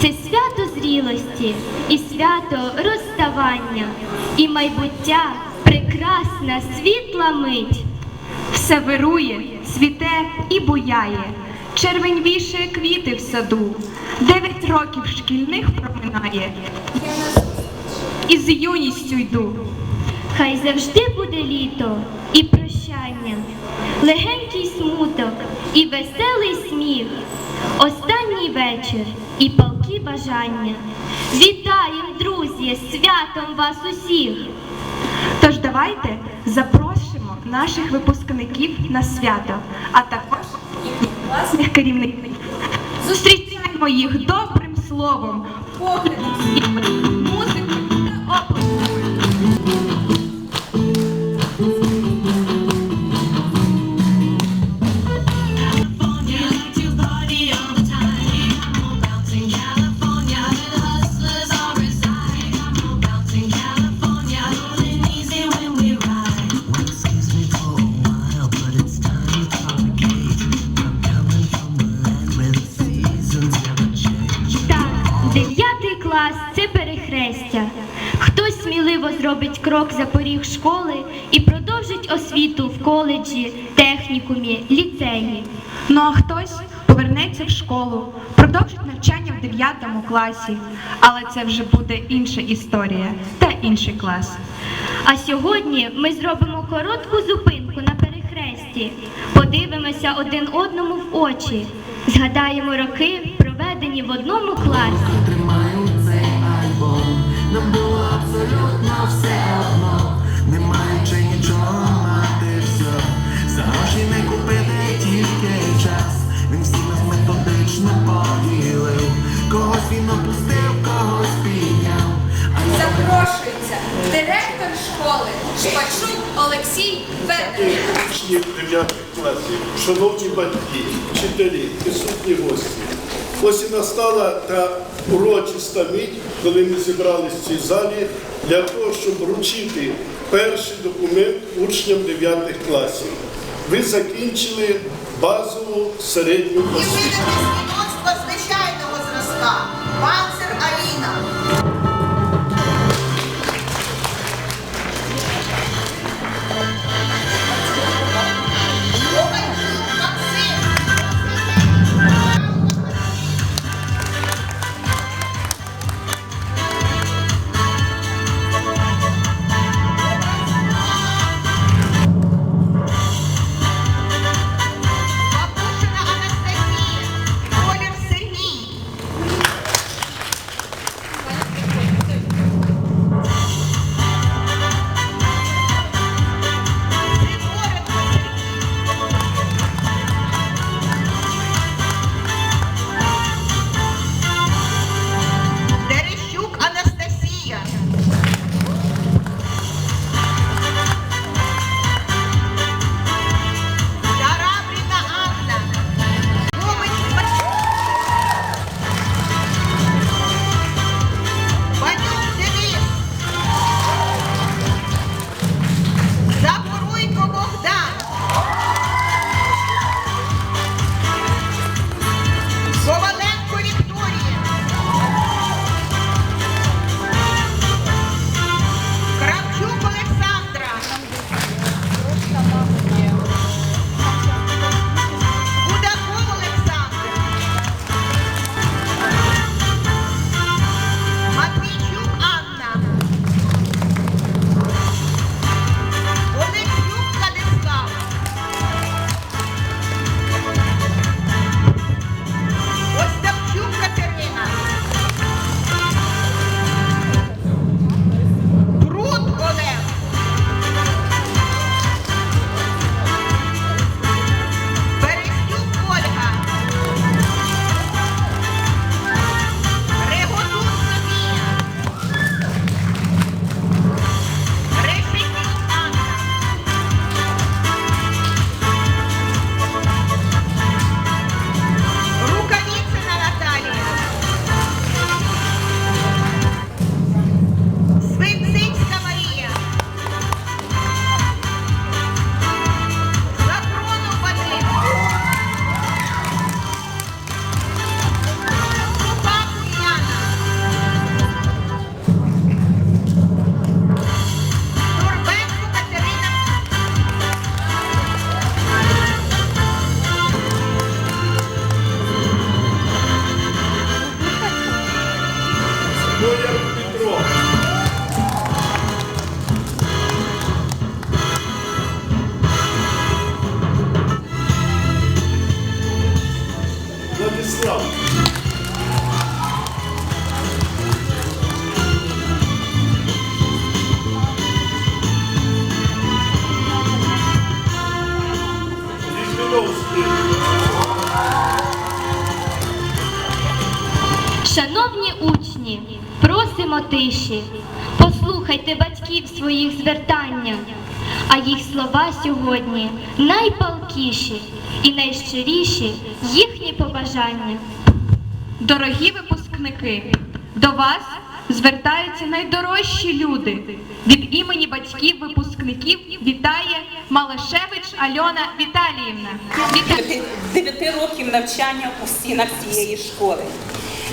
Це свято зрілості і свято розставання, і майбуття прекрасна світла мить. Все вирує, цвіте і буяє. Червень вішає квіти в саду. Дев'ять років шкільних проминає. І з юністю йду. Хай завжди буде літо і прощання, легенький смуток і веселий сміх, останній вечір і бажання. Вітаємо, друзі, святом вас усіх! Тож давайте запросимо наших випускників на свято, а також їхніх класних керівників. Зустрічаємо їх добрим словом, поглядом, поріг школи і продовжить освіту в коледжі, технікумі, ліцеї. Ну а хтось повернеться в школу, продовжить навчання в 9 класі, але це вже буде інша історія та інший клас. А сьогодні ми зробимо коротку зупинку на перехресті, подивимося один одному в очі, згадаємо роки, проведені в одному класі. Тримаю цей альбом, нам було абсолютно все одно, нічого все, за гроші не купити тільки час. Він всі нас методично поділив, когось він опустив, когось підняв. А Запрошується директор школи Шпачук Олексій Федорович. Учні 9 класів, шановні батьки, вчителі, присутні гості. Ось і настала та урочиста мить, коли ми зібрались в цій залі для того, щоб вручити перший документ учням 9 класів. Ви закінчили базову середню І освіту. видати свідоцтво звичайного зразка. Просимо тиші, послухайте батьків своїх звертання, а їх слова сьогодні найпалкіші і найщиріші їхні побажання. Дорогі випускники, до вас звертаються найдорожчі люди. Від імені батьків випускників вітає Малашевич Альона Віталіївна. Вітаю. 9 років навчання у стінах цієї школи.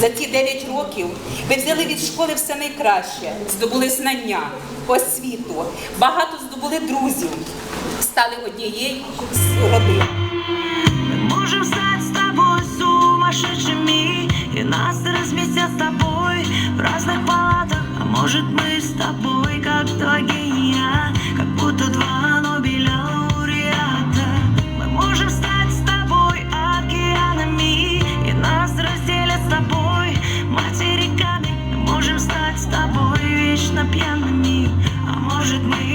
За ці 9 років ви взяли від школи все найкраще, здобули знання, освіту, багато здобули друзів, стали однією з родин. Мы можем стать с тобой сумасшедшими И нас разместят с тобой в разных палатах А может мы с тобой как два гения может мы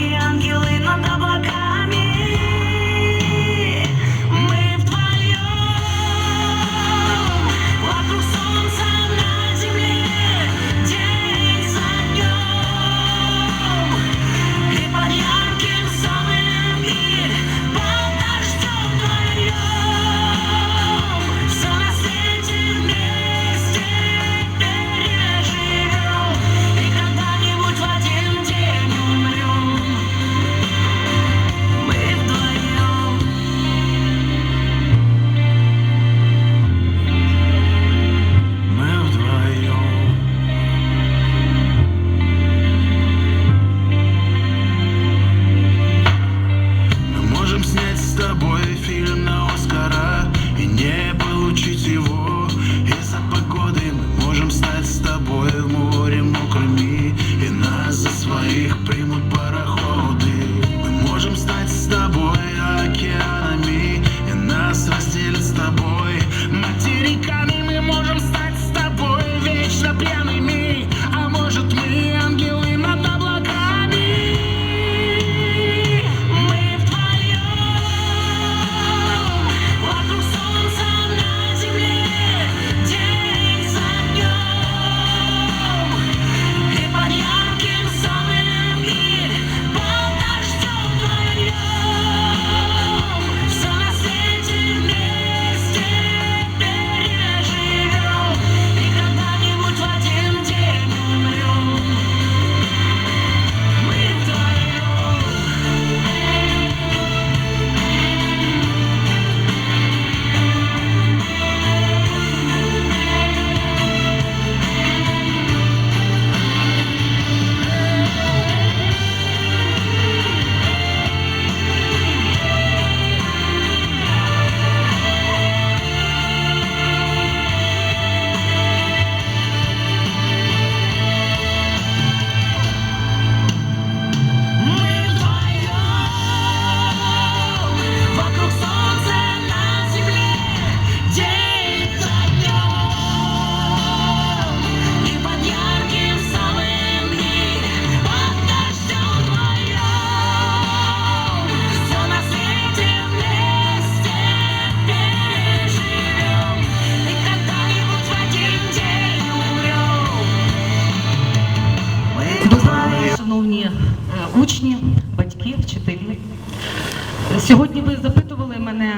Сьогодні ви запитували мене,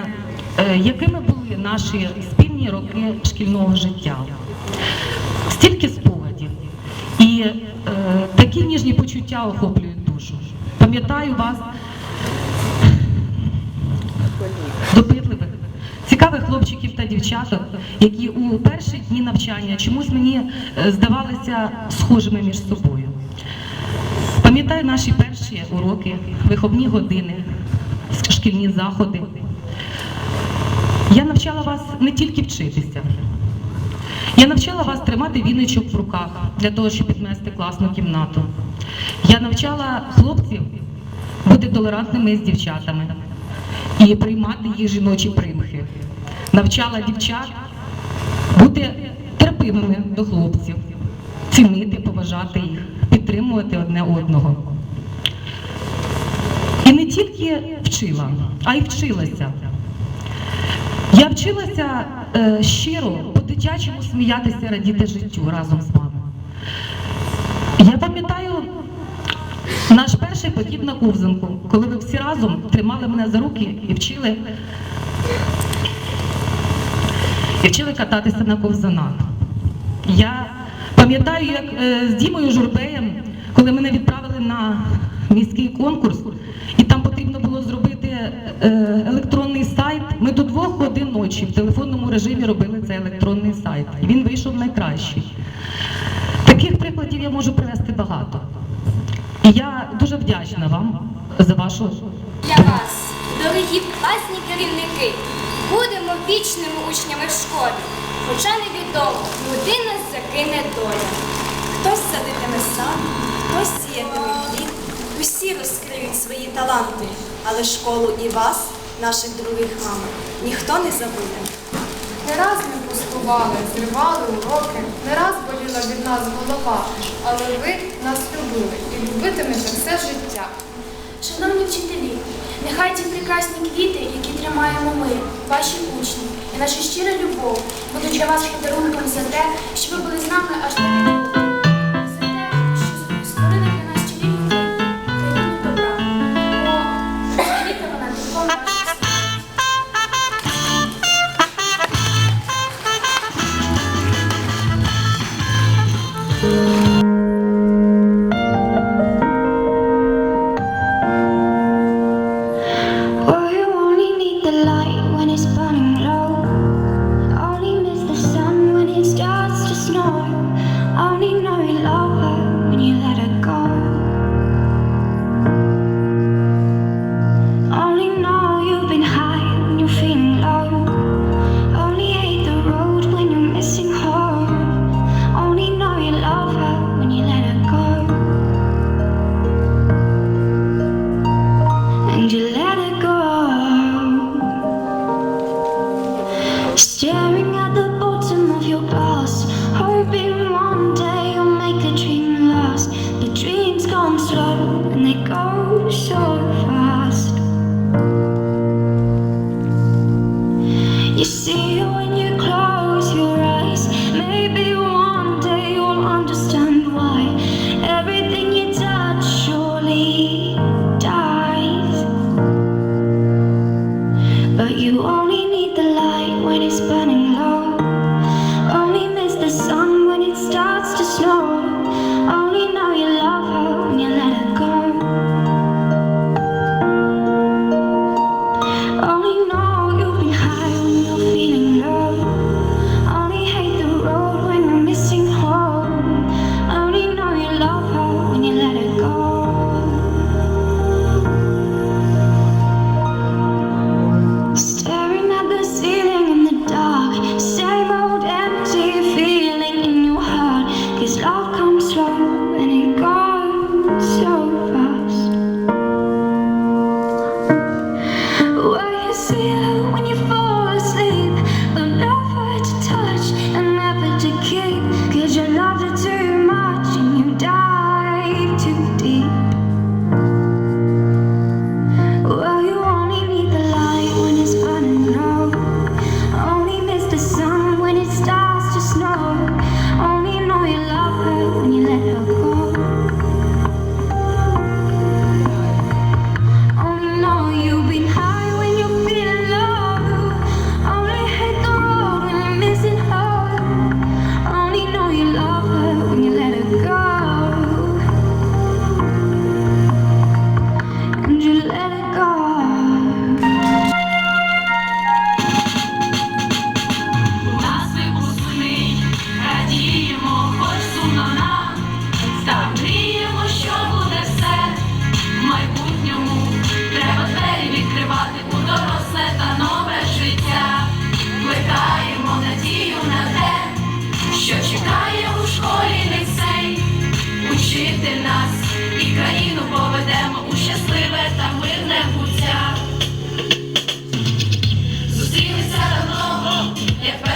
е, якими були наші спільні роки шкільного життя. Стільки спогадів. І е, такі ніжні почуття охоплюють душу. Пам'ятаю вас допитливих, цікавих хлопчиків та дівчаток, які у перші дні навчання чомусь мені е, здавалися схожими між собою. Пам'ятаю наші перші уроки, виховні години, шкільні заходи. Я навчала вас не тільки вчитися. Я навчала вас тримати віночок в руках для того, щоб підмести класну кімнату. Я навчала хлопців бути толерантними з дівчатами і приймати їх жіночі примхи. Навчала дівчат бути терпимими до хлопців, цінити, поважати їх, підтримувати одне одного. Тільки вчила, а й вчилася. Я вчилася е, щиро, по-дитячому сміятися, радіти життю разом з вами. Я пам'ятаю наш перший похід на ковзанку, коли ви всі разом тримали мене за руки і вчили, і вчили кататися на ковзанах. Я пам'ятаю, як е, з Дімою Журбеєм, коли мене відправили на міський конкурс, і там потрібно було зробити е, електронний сайт. Ми до двох годин ночі в телефонному режимі робили цей електронний сайт. І він вийшов найкращий. Таких прикладів я можу привести багато. І я дуже вдячна вам за вашу Для вас, дорогі класні керівники, будемо вічними учнями в школі. Хоча невідомо, куди нас закине доля. Хтось садитиме сад, хтось сіятиме хліб. Усі розкриють свої таланти, але школу і вас, наших других мами, ніхто не забуде. Не раз ми пустували, зривали уроки, не раз боліла від нас голова, але ви нас любили і любитимете все життя. Шановні вчителі, нехай ці прекрасні квіти, які тримаємо ми, ваші учні, і наша щира любов будуть для вас подарунком за те, що ви були з нами аж до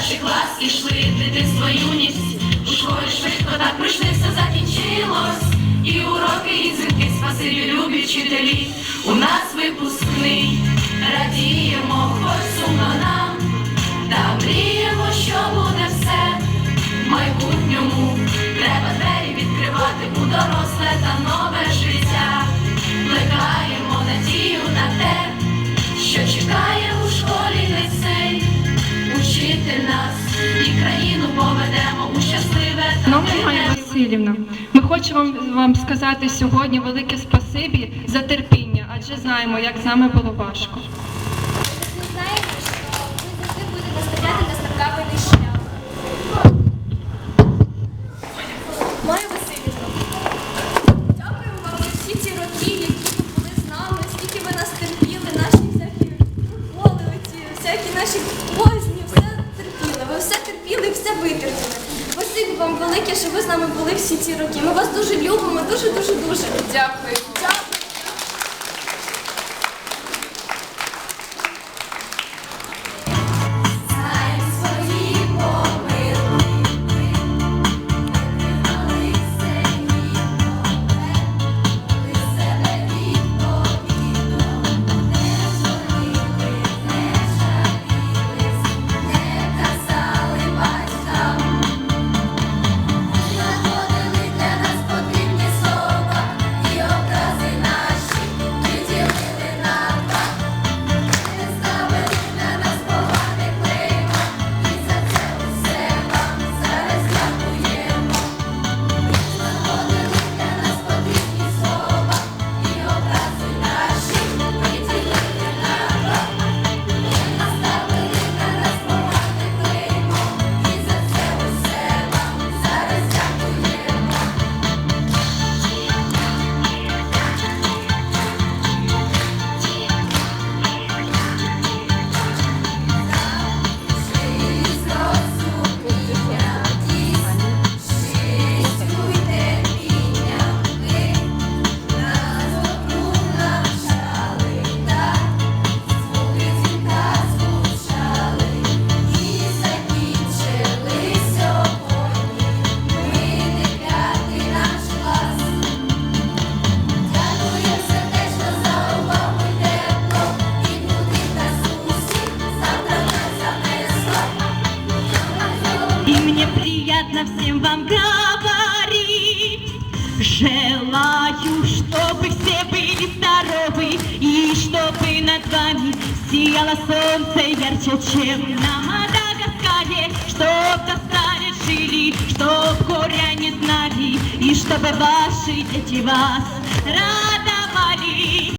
перший клас пішли дитинство юність, у школі швидко так прийшли, все закінчилось. І уроки, і зірки, спасибі, любі вчителі. У нас випускний, радіємо, хоч сумно нам, та мріємо, що буде все в майбутньому. Треба двері відкривати у доросле та нове життя. Плекаємо надію на те, що чекає. Шановна Галя Васильівна, ми хочемо вам сказати сьогодні велике спасибі за терпіння, адже знаємо, як з нами було важко. всі роки. Ми вас дуже любимо, дуже дуже дуже дякуємо. лучше, чем на Мадагаскаре, чтоб достали жили, чтоб горя не знали, и чтобы ваши дети вас радовали.